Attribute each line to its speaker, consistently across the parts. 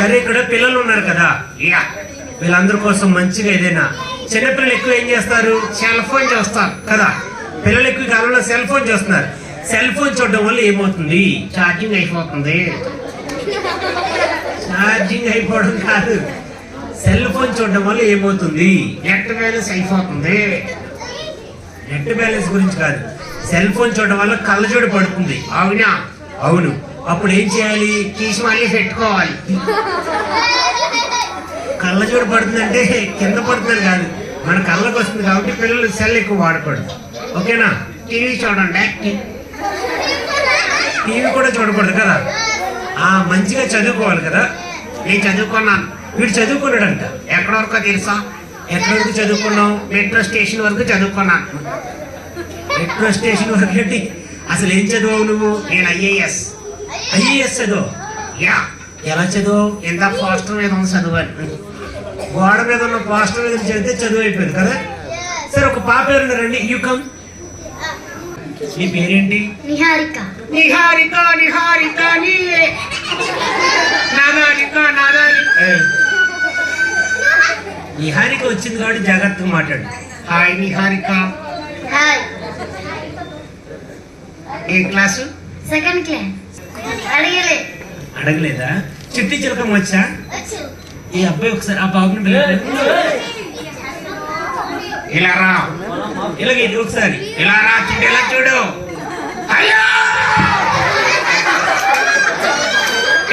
Speaker 1: సరే ఇక్కడ పిల్లలు ఉన్నారు కదా.
Speaker 2: యా.
Speaker 1: వీళ్ళందరి కోసం మంచిగా ఏదైనా. చిన్నపిల్లలు ఎక్కువ ఏం చేస్తారు?
Speaker 2: సెల్ ఫోన్ చేస్తారు
Speaker 1: కదా. పిల్లలు ఎక్కువ కాలంలో సెల్ ఫోన్ చూస్తున్నారు. సెల్ ఫోన్ చూడడం వల్ల ఏమవుతుంది?
Speaker 2: ఛార్జింగ్ అయిపోతుంది.
Speaker 1: ఛార్జింగ్ అయిపోవడం కాదు. సెల్ ఫోన్ చూడడం వల్ల ఏమవుతుంది?
Speaker 2: నెట్ బ్యాలెన్స్ అయిపోతుంది.
Speaker 1: నెట్ బ్యాలెన్స్ గురించి కాదు. సెల్ ఫోన్ చూడడం వల్ల కళ్ళజోడు పడుతుంది.
Speaker 2: అవునా?
Speaker 1: అవును. అప్పుడు ఏం చేయాలి?
Speaker 2: తీసి మళ్ళీ పెట్టుకోవాలి.
Speaker 1: కళ్ళజోడు పడుతుందంటే కింద పడుతుంది కాదు. మన కళ్ళకు వస్తుంది కాబట్టి పిల్లలు సెల్ ఎక్కువ వాడకూడదు. ఓకేనా?
Speaker 2: టీవీ చూడండి
Speaker 1: టీవీ కూడా చూడకూడదు కదా? ఆ మంచిగా చదువుకోవాలి కదా?
Speaker 2: నేను చదువుకున్నాను.
Speaker 1: వీడు చదువుకున్నాడంట.
Speaker 2: ఎక్కడి వరకు తెలుసా?
Speaker 1: ఎక్కడి వరకు చదువుకున్నావు?
Speaker 2: మెట్రో స్టేషన్ వరకు చదువుకున్నాను.
Speaker 1: మెట్రో స్టేషన్ వరకు ఏంటి? అసలు ఏం చదువు నువ్వు?
Speaker 2: నేను ఐఏఎస్.
Speaker 1: ఐఏఎస్ చదువు.
Speaker 2: యా.
Speaker 1: ఎలా చదువు?
Speaker 2: ఎంత పోస్టర్ మీద ఉంది చదువుని.
Speaker 1: గోడ మీద ఉన్న పోస్టర్ మీద చదివితే చదువు అయిపోయింది కదా? సరే ఒక పాప ఎవరు రండి యూ కమ్ నీ పేరేంటి?
Speaker 3: నిహారిక.
Speaker 2: నిహారిక నిహారిక నీవే నాదారిక నాదారిక.
Speaker 1: ఏయ్. ఈ హారిక వచ్చింది కాబట్టి జాగ్రత్తగా మాట్లాడు.
Speaker 2: హాయ్ నిహారిక.
Speaker 3: హాయ్.
Speaker 2: ఏ క్లాసు?
Speaker 3: Second class.
Speaker 1: అడగలేదా? చిట్టి చిలకం వచ్చా? ఈ అబ్బాయి ఒకసారి ఆ బాబుని.
Speaker 2: ఇలా రా.
Speaker 1: ఇలాగే ఇది ఒకసారి.
Speaker 2: ఇలా రా చుట్టేలా చూడు. అయ్యో!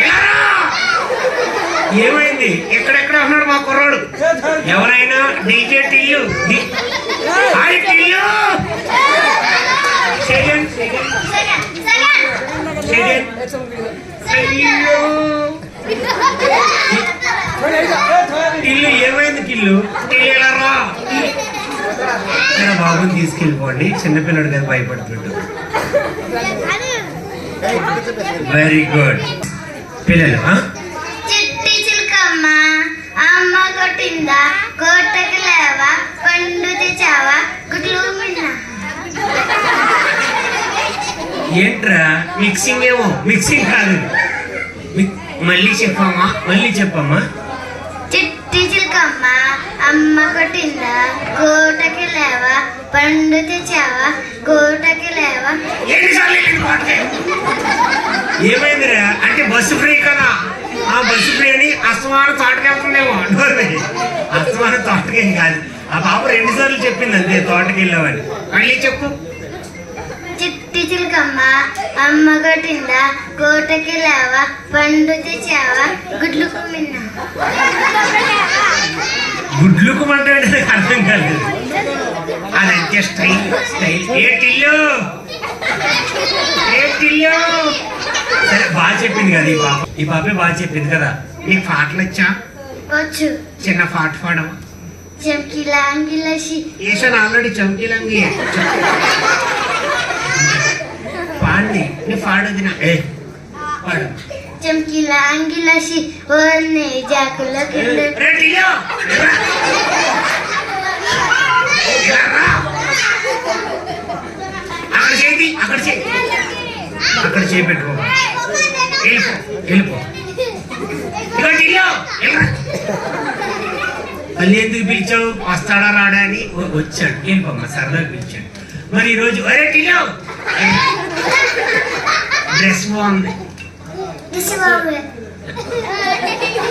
Speaker 2: ఇలా రా.
Speaker 1: ఏమైంది?
Speaker 2: ఎక్కడెక్కడ ఉన్నాడు మా కుర్రాడు.
Speaker 1: ఎవరైనా
Speaker 2: డీజే టిల్లు డి- హాయ్ టిల్లు
Speaker 1: సెకండ్ సెకండ్ కిల్లు ఏమైంది కిల్లు? నా బాబుని తీసుకెళ్ళిపోండి. చిన్నపిల్లడు కదా భయపడుతుంటాడు వెరీ గుడ్ పిల్లలు ఆ?
Speaker 3: చిట్టి చిలకమ్మ అమ్మ కొట్టిందా? కోటకి లేవా? పండు తెచ్చావా గుడ్లు మిన్నా?
Speaker 1: ఏంట్రా?
Speaker 2: మిక్సింగ్ ఏమో.
Speaker 1: మిక్సింగ్ కాదు.
Speaker 2: మళ్ళీ చెప్పమ్మా.
Speaker 1: మళ్ళీ చెప్పమ్మా.
Speaker 3: చిట్టి చిలకమ్మ అమ్మ కొట్టిందా? కోటకి లేవా? పండు తెచ్చావా? కోటకి లేవా?
Speaker 1: ఏమైందిరా?
Speaker 2: అంటే బస్సు ఫ్రీ కదా.
Speaker 1: ఆ బస్సు ఫ్రీ అని
Speaker 2: అస్తమానం తోటకెళ్తుందేమో
Speaker 1: అస్తమానం తోటకేం కాదు. ఆ పాప రెండు సార్లు చెప్పింది అంతే తోటకి వెళ్ళామని.
Speaker 2: మళ్ళీ చెప్పు.
Speaker 3: చిట్టి చిలకమ్మ అమ్మ కొట్టిందా కోటకి లేవా పండు తెచ్చావా గుడ్లు మిన్నా.
Speaker 1: గుడ్లుకు మాట్లాడే నాకు అర్థం కాలేదు.
Speaker 2: అదంతే స్టైల్ స్టైల్. ఏ టిల్లు? ఏ టిల్లు?
Speaker 1: సరే బాగా చెప్పింది కదా ఈ పాప. ఈ పాపే బాగా చెప్పింది కదా.
Speaker 2: నీకు పాటలు వచ్చా?
Speaker 3: వచ్చు.
Speaker 2: చిన్న పాట పాడవు?
Speaker 3: చెంకిలా అంగిలసి
Speaker 2: వేసాను ఆల్రెడీ చౌకీలంగి
Speaker 1: పాండి
Speaker 2: నీ పాడొద్దు నా
Speaker 1: ఏ పాడు
Speaker 3: చెంకిలా అంగిలసి ఓన్నే జాకుల కింద
Speaker 2: రే టిల్లు ఇలా రా. అక్కడ చేయి అక్కడ చేయి
Speaker 1: అక్కడ చేపెట్టుకో
Speaker 2: వెళ్ళిపో
Speaker 1: వెళ్ళిపో
Speaker 2: ఇగో టిల్లు ఇలా రా.
Speaker 1: మళ్ళీ ఎందుకు పిలిచావు
Speaker 2: వస్తాడా రాడా అని
Speaker 1: వ- వచ్చాడు వెళ్ళిపోమ్మ సరదాగా పిలిచాడు మరి ఈరోజు
Speaker 2: ఒరే టిల్లు డ్రెస్ బాగుంది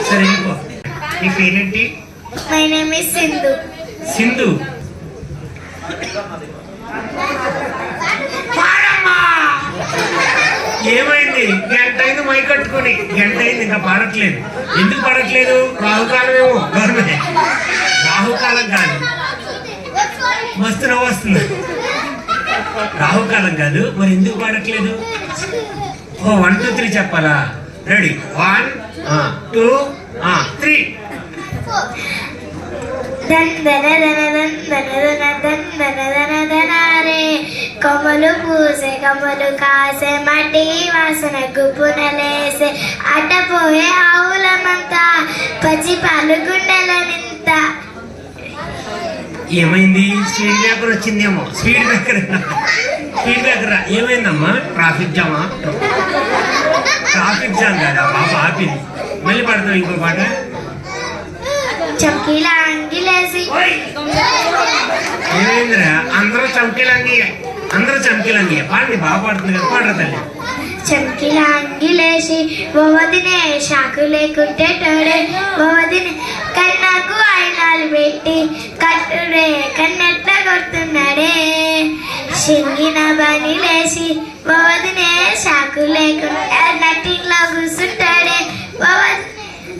Speaker 1: సరే వెళ్ళిపో
Speaker 2: నీ పేరేంటి?
Speaker 3: My name is
Speaker 1: Sindhu
Speaker 2: Sindhu
Speaker 1: ఏమైంది?
Speaker 2: గంట అయింది మై కట్టుకుని.
Speaker 1: గంట అయింది ఇంకా పాడట్లేదు. ఎందుకు పాడట్లేదు?
Speaker 2: రాహుకాలమేమో.
Speaker 1: గవర్నమెంట్ రాహుకాలం కాదు. మస్తు నవ్వు వస్తుంది. రాహుకాలం కాదు. మరి ఎందుకు పాడట్లేదు? ఓ వన్ టూ త్రీ చెప్పాలా? రెడీ
Speaker 2: వన్
Speaker 1: టూ
Speaker 2: త్రీ
Speaker 3: కొమ్మలు పూసే కొమ్మలు కాసే మట్టి వాసన గుప్పునలేసే అడ్డపోయే ఆవులమంతా పచ్చి పాలు గుండెల నింత.
Speaker 1: ఏమైంది?
Speaker 2: స్పీడ్ బ్రేకర్ వచ్చిందేమో.
Speaker 1: స్పీడ్ బ్రేకర్ స్పీడ్ బ్రేకర్ ఏమైందమ్మా?
Speaker 2: ట్రాఫిక్ జామా
Speaker 1: ట్రాఫిక్ జామ్ కాదు? పాప ఆపింది. మళ్ళీ పాడతాం ఇంకో పాట? ఏమైందిరా? అందరూ చంకీలంగి అందరూ చంకీలంగి పాడండి బాగా పాడుతుంది కదా. పాడరా తల్లి.
Speaker 3: చమ్కీలా అంగిలేసి బొవదినే షాకు లేకుంటే టోడే బొవదినే కన్నాకు అయినాలు పెట్టి కట్టుడే కన్నెట్ల కొడుతున్నాడే. సింగిన బని లేసి బొవదినే షాకు లేకుంటే నట్టింట్లో కూర్చుంటాడే బొవది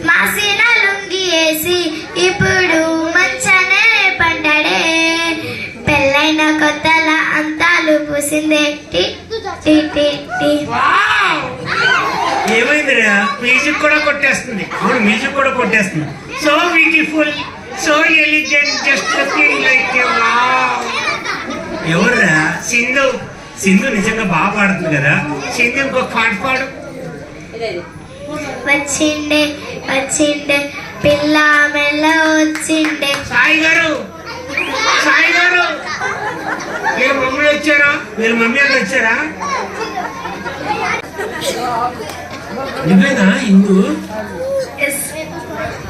Speaker 3: మాసిన లుంగి వేసి ఇప్పుడు మంచనే పంటాడే పెళ్ళైన కొత్తల అంతాలు పూసిందే
Speaker 1: ఏమైందిరా మ్యూజిక్ కూడా కొట్టేస్తుంది. అవును మ్యూజిక్ కూడా కొట్టేస్తుంది.
Speaker 2: So beautiful so elegant just like
Speaker 1: ఎవర్రా?
Speaker 2: సింధు.
Speaker 1: సింధు నిజంగా బాగా పాడుతుంది కదా?
Speaker 2: సింధు ఇంకొక పాట పాడు.
Speaker 3: వచ్చిండే వచ్చిండే పిల్ల మెల్ల వచ్చిండే.
Speaker 2: సాయి గారు సాయి గారు మీరు మమ్మీ వచ్చారా?
Speaker 1: మీరు మమ్మీ అని వచ్చారా? నువ్వేనా ఇందు.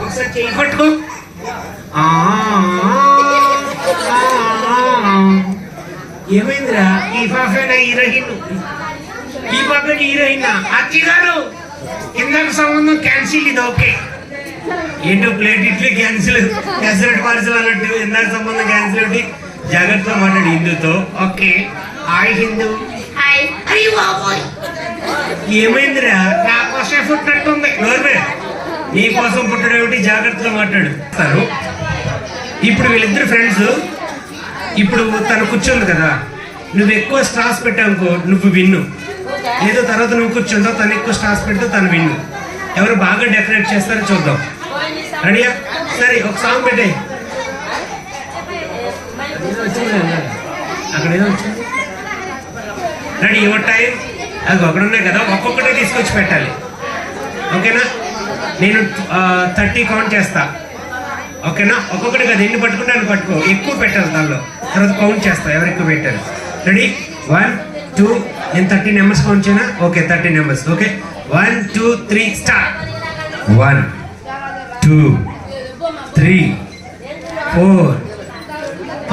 Speaker 2: ఒకసారి చేయి పట్టుకో.
Speaker 1: ఏమైందిరా?
Speaker 2: ఈ పాపేన హీరోయిన్. ఈ పాపేన హీరోయిన్. అచ్చి గారు ఇందాక సంబంధం క్యాన్సిల్ ఇది ఓకే.
Speaker 1: ఏంటో plate idli cancel pesarattu parcel అన్నట్టు ఇందాక సంబంధం క్యాన్సిల్ ఒకటి. జాగ్రత్తగా మాట్లాడి హిందూతో.
Speaker 2: ఓకే. హాయ్ హిందూ.
Speaker 3: హాయ్.
Speaker 2: అయ్యి బాబోయ్.
Speaker 1: ఏమైందిరా?
Speaker 2: నా కోసమే పుట్టినట్టుంది.
Speaker 1: నోర్మే. నీ కోసం పుట్టడం ఏమిటి? జాగ్రత్తగా మాట్లాడు. తను ఇప్పుడు వీళ్ళిద్దరు ఫ్రెండ్స్ ఇప్పుడు తను కూర్చుంది కదా. నువ్వు ఎక్కువ స్ట్రాస్ పెట్టావుకో నువ్వు విన్ను. ఏదో తర్వాత నువ్వు కూర్చుంటావు తను ఎక్కువ స్ట్రాస్ పెడితే తను విన్ను. ఎవరు బాగా డెకరేట్ చేస్తారో చూద్దాం. రెడీయా సరే ఒక సాంగ్ పెట్టే అక్కడ ఏదో వచ్చింది రెడీ యువర్ టైం అది ఒకటి ఉన్నాయి కదా ఒక్కొక్కటి తీసుకొచ్చి పెట్టాలి. ఓకేనా? నేను థర్టీ కౌంట్ చేస్తా. ఓకేనా? ఒక్కొక్కటి కదా ఎన్ని పట్టుకుంటే పట్టుకో. ఎక్కువ పెట్టాలి దానిలో. తర్వాత కౌంట్ చేస్తా ఎవరు ఎక్కువ పెట్టారు. రెడీ? వన్ టూ నేను థర్టీ నెంబర్స్ కౌంట్ చేయనా? Okay thirty numbers okay? One two three start one two three four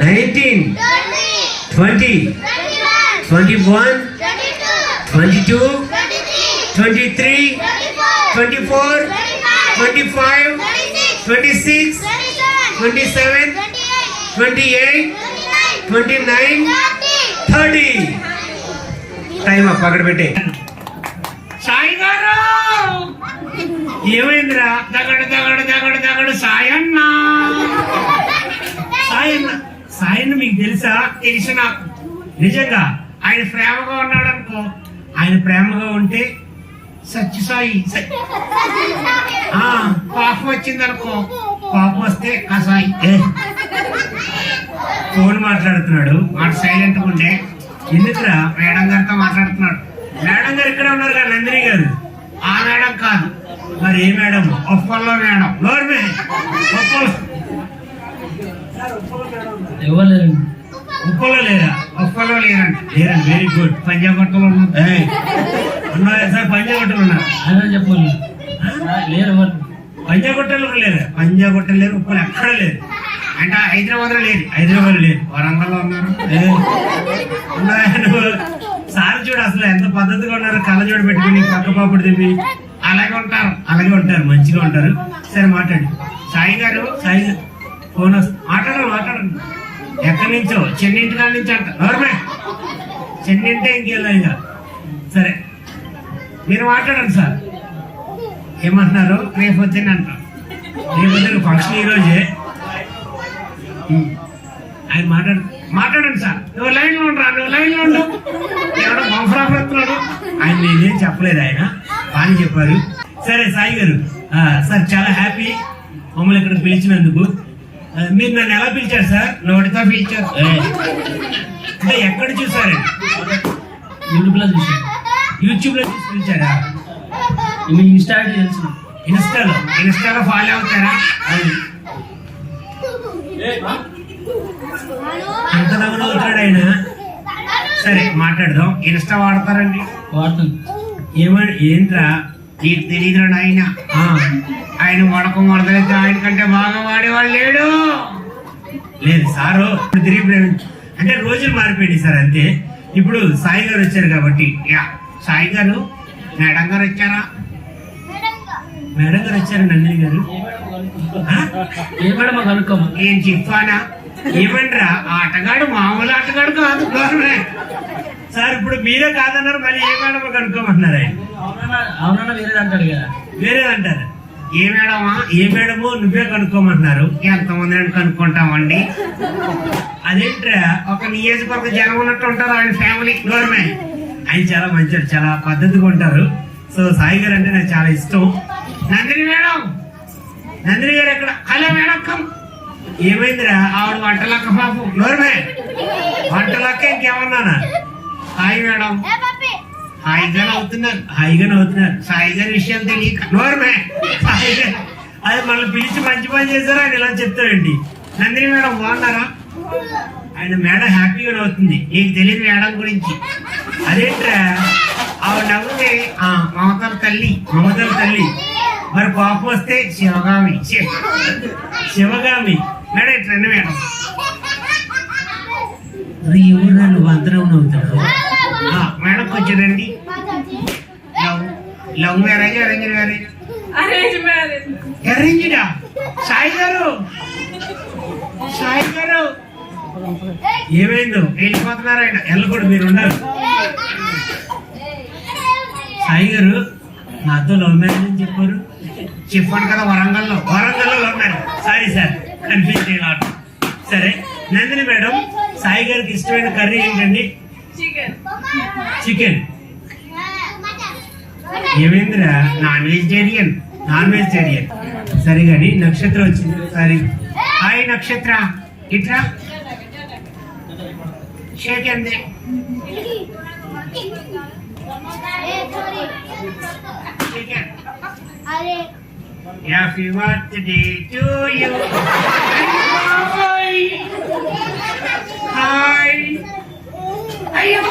Speaker 1: Nineteen twenty twenty one twenty two twenty three twenty four twenty five twenty six twenty seven twenty eight twenty nine thirty time up అక్కడ పెట్టే.
Speaker 2: సాయి గారు!
Speaker 1: ఏమైందిరా?
Speaker 2: దగడు దగడు దగడు దగడు సాయన్న
Speaker 1: సాయన్న సాయన్న మీకు తెలుసా?
Speaker 2: తెలిసి నాకు
Speaker 1: నిజంగా
Speaker 2: ఆయన ప్రేమగా ఉన్నాడు అనుకో
Speaker 1: ఆయన ప్రేమగా ఉంటే
Speaker 2: సత్య సాయి సత్య
Speaker 1: ఆ
Speaker 2: పాపం వచ్చింది అనుకో
Speaker 1: పాపం వస్తే
Speaker 2: కసాయి.
Speaker 1: ఫోన్ మాట్లాడుతున్నాడు.
Speaker 2: వాడు సైలెంట్ ఉండే.
Speaker 1: ఎందుకురా?
Speaker 2: మేడం గారితో మాట్లాడుతున్నాడు.
Speaker 1: మేడం గారు ఇక్కడ ఉన్నారు కదా నందిని గారు.
Speaker 2: ఆ మేడం కాదు.
Speaker 1: మరి ఏ మేడం?
Speaker 2: ఒప్పల్లో మేడం.
Speaker 1: నోర్మే. ఉప్పల్
Speaker 4: ఎవరు?
Speaker 1: ఉప్పలో లేరా?
Speaker 2: ఒప్పల్లో లేరంట
Speaker 1: లేరా? వెరీ గుడ్
Speaker 2: పంజాబట్టలో ఉన్న.
Speaker 1: ఏయ్, ఉన్నారా సార్ పంజాగుట్టలు ఉన్నారు
Speaker 4: ఆయన చెప్పాలి. లేరు ఎవరు?
Speaker 1: పంజాగుట్టలు కూడా లేరా? పంజాగుట్టలు లేరు ఉప్పలు ఎక్కడ లేరు
Speaker 2: అంటే హైదరాబాద్లో లేదు.
Speaker 1: హైదరాబాద్ లేరు
Speaker 2: వరంగల్లో ఉన్నారు?
Speaker 1: సార్ చూడు అసలు ఎంత పద్ధతిగా ఉన్నారు. కళ్ళజోడు పెట్టుకుని పక్క పాపుడు తిప్పి
Speaker 2: అలాగే ఉంటారు.
Speaker 1: అలాగే ఉంటారు. మంచిగా ఉంటారు. సరే మాట్లాడు.
Speaker 2: సాయి గారు
Speaker 1: సాయి ఫోన్ వస్తుంది మాట్లాడరు మాట్లాడండి ఎక్కడి నుంచో?
Speaker 2: చెన్నింటి కాడ నుంచి అంట.
Speaker 1: ఎవరమే చెన్నింటే ఇంకెళ్ళా ఇక సరే. మీరు మాట్లాడండి సార్. ఏమంటున్నారు?
Speaker 2: రేపు వచ్చింది అంటారు
Speaker 1: రేపు వచ్చిన ఫంక్షన్ ఈ రోజే. ఆయన మాట్లాడు మాట్లాడండి సార్.
Speaker 2: నువ్వు లైన్లో ఉండరా నువ్వు లైన్లో ఉండు. ఎవడో బంఫర్
Speaker 1: ఆయన నేనేం చెప్పలేదు ఆయన. బాగా చెప్పారు. సరే సాయి గారు. సార్ చాలా హ్యాపీ మమ్మల్ని ఇక్కడ పిలిచినందుకు. మీరు నన్ను ఎలా పిలిచారు సార్?
Speaker 2: నోటితో పిలిచారు.
Speaker 1: అంటే ఎక్కడ చూసారండి
Speaker 4: యూట్యూబ్లో చూసాను
Speaker 1: యూట్యూబ్లో చూసి పిలిచారా?
Speaker 4: మీ ఇన్స్టా తెలుసు.
Speaker 1: ఇన్స్టాలో?
Speaker 2: ఇన్స్టాలో ఫాలో అవుతారా?
Speaker 1: అది. ఎంత నవ్వుతాడు ఆయన? సరే మాట్లాడదాం.
Speaker 2: ఇన్స్టా వాడతారండి.
Speaker 4: వాడుతాను.
Speaker 1: ఏమని ఏంట్రా?
Speaker 2: నీకు తెలియదు ఆయన
Speaker 1: ఆ,
Speaker 2: ఆయన వడకం వడదలైతే ఆయన కంటే బాగా వాడేవాడు లేడు.
Speaker 1: లేదు సారు ఇప్పుడు తిరిగి ప్రేమించు. అంటే రోజులు మారిపోయింది సార్ అంతే. ఇప్పుడు సాయి గారు వచ్చారు కాబట్టి.
Speaker 2: యా సాయి గారు మేడం గారు వచ్చారా?
Speaker 1: మేడం గారు వచ్చారు నందిని గారు? ఆ?
Speaker 4: ఏ మేడం మాకు కనుక్కోమా
Speaker 2: ఏం చెప్పానా?
Speaker 1: ఏమంటారా
Speaker 2: ఆ ఆటగాడు మామూలు ఆటగాడు కాదు
Speaker 1: సార్ ఇప్పుడు మీరే కాదన్నారు మళ్ళీ ఏ మేడం కనుక్కోమంటున్నారు ఆయన?
Speaker 4: అవునన్నా వేరేది అంటాడు కదా.
Speaker 1: వేరేదంటారు
Speaker 2: ఏ మేడమా?
Speaker 1: ఏ మేడమో నువ్వే కనుక్కోమంటున్నారు.
Speaker 2: ఎంతమంది అని కనుక్కుంటామండి?
Speaker 1: అదేంట్రా?
Speaker 2: ఒక నియోజకవర్గ జనం ఉన్నట్టు ఉంటారు ఆయన ఫ్యామిలీ గవర్నమెంట్
Speaker 1: ఆయన చాలా మంచివాడు చాలా పద్ధతిగా ఉంటారు. సో సాయి గారు అంటే నాకు చాలా ఇష్టం.
Speaker 2: నందిని మేడం!
Speaker 1: నందిని గారు ఎక్కడ?
Speaker 2: హలో మేడం కమ్
Speaker 1: ఏమైందిరా?
Speaker 2: ఆవిడ వంటలక్క పాపు
Speaker 1: గవర్నమెంట్ వంటలక్క ఇంకేమన్నానా?
Speaker 2: Hi madam. హాయిగా అవుతున్నారు
Speaker 1: హాయిగా నవ్వుతున్నారు.
Speaker 2: సాయి గారి విషయం తెలియక.
Speaker 1: సాయి గారు అది మనల్ని పిలిచి మంచి పని చేశారు? ఆయన ఇలా చెప్తారండి
Speaker 2: నందిని మేడం బాగున్నారా?
Speaker 1: ఆయన మేడం హ్యాపీగా నవ్వుతుంది.
Speaker 2: నీకు తెలియదు మేడం గురించి.
Speaker 1: అదేంట్రా?
Speaker 2: ఆవిడ నవ్వుతే మమతల తల్లి.
Speaker 1: మమతల తల్లి. మరి కోపం వస్తే
Speaker 2: శివగామి.
Speaker 1: శివగామి.
Speaker 2: మేడం ఇట్లండి మేడం?
Speaker 1: ఎవరు నన్ను వంతరం నవ్వుతాడు
Speaker 2: మేడం కొంచెం రండి. Love love marriage arrange marriage
Speaker 5: arrange marriage
Speaker 2: అరేంజ్డా Sai గారు? సాయి గారు?
Speaker 1: ఏమైందో?
Speaker 2: వెళ్ళిపోతున్నారు ఆయన.
Speaker 1: ఎల్లకూడదు మీరు ఉండాలి. సాయి గారు నాతో లవ్ మ్యారేజ్ అని చెప్పారు.
Speaker 2: చెప్పాను కదా వరంగల్లో.
Speaker 1: వరంగల్లో లవ్ సారీ సార్ కన్ఫ్యూజ్ చేయలేదు సరే నందిని మేడం సాయి గారికి ఇష్టమైన కర్రీ ఏంటండి? Chicken chicken
Speaker 2: non vegetarian
Speaker 1: non vegetarian సరే కానీ నక్షత్రం వచ్చింది. సారీ
Speaker 2: హాయ్ నక్షత్ర. ఇట్లా షేక్ అండి
Speaker 3: అరే
Speaker 2: happy birthday to you hi అయ్యో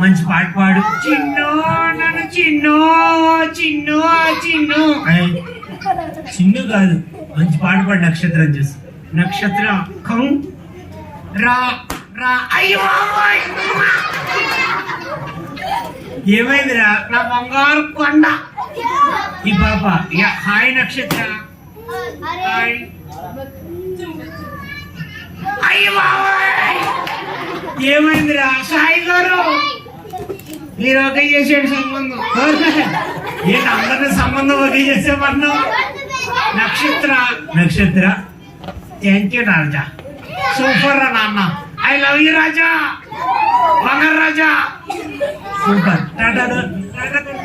Speaker 1: మంచి పాట పాడు
Speaker 2: చిన్నో నన్ను చిన్నో చిన్నో చిన్నో
Speaker 1: చిన్ను కాదు. మంచి పాట పాడు నక్షత్రం చూసి
Speaker 2: నక్షత్ర కం రా రా అయ్యో
Speaker 1: ఏమైందిరా?
Speaker 2: నా బంగారు కొండ.
Speaker 1: ఈ పాప
Speaker 2: ఇక హాయ్ నక్షత్ర. హాయ్.
Speaker 1: ఏమైందిరా?
Speaker 2: సాయి గారు. మీరు ఒక చేసాడు సంబంధం.
Speaker 1: ఏంటి అందరిని సంబంధం ఒకే చేసే పన్ను.
Speaker 2: నక్షత్ర.
Speaker 1: నక్షత్ర.
Speaker 2: థ్యాంక్ యూ రాజా సూపర్ రా నాన్న. I love you Raja. బంగారు రాజా.
Speaker 1: Sumpah, 不赢